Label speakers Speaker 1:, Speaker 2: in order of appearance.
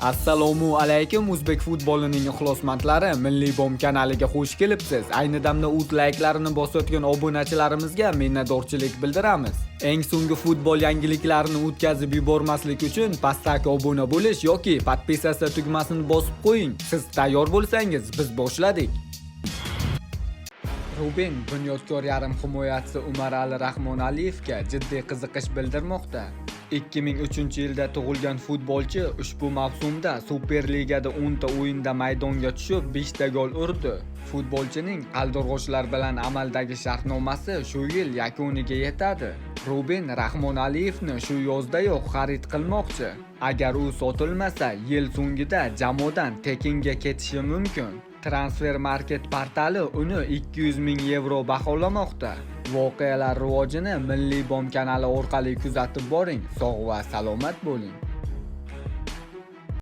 Speaker 1: assalomu alaykum o'zbek futbolining ixlosmandlari milliy bom kanaliga xush kelibsiz. Ayni damda uz layklarini bosayotgan obunachilarimizga minnatdorchilik bildiramiz. Eng so'nggi futbol yangiliklarini o'tkazib yubormaslik uchun pastdagi obuna bo'lish yoki podpisatsiya tugmasini bosib qo'ying. Siz tayyor bo'lsangiz biz boshladik. Ruben bunyodkor yarim himoyachisi Umarali Rahmonaliyevga jiddiy qiziqish bildirmoqda. 2003-yilda tug'ilgan futbolchi ushbu mavsumda Superligada 10 ta o'yinda maydonga tushib 5 ta gol urdi. Futbolchining qaldirg'ochlar bilan amaldagi shartnomasi shu yil yakuniga yetadi. Ruben Rahmonaliyevni shu yozdayoq xarid qilmoqchi. Agar u sotilmasa, yil so'ngida jamoadan tekinga ketishi mumkin. Transfer Market portali uni 200 ming yevro baholamoqda. Voqealar rivojini Milliy bom kanali orqali kuzatib boring. Sog' va salomat bo'ling.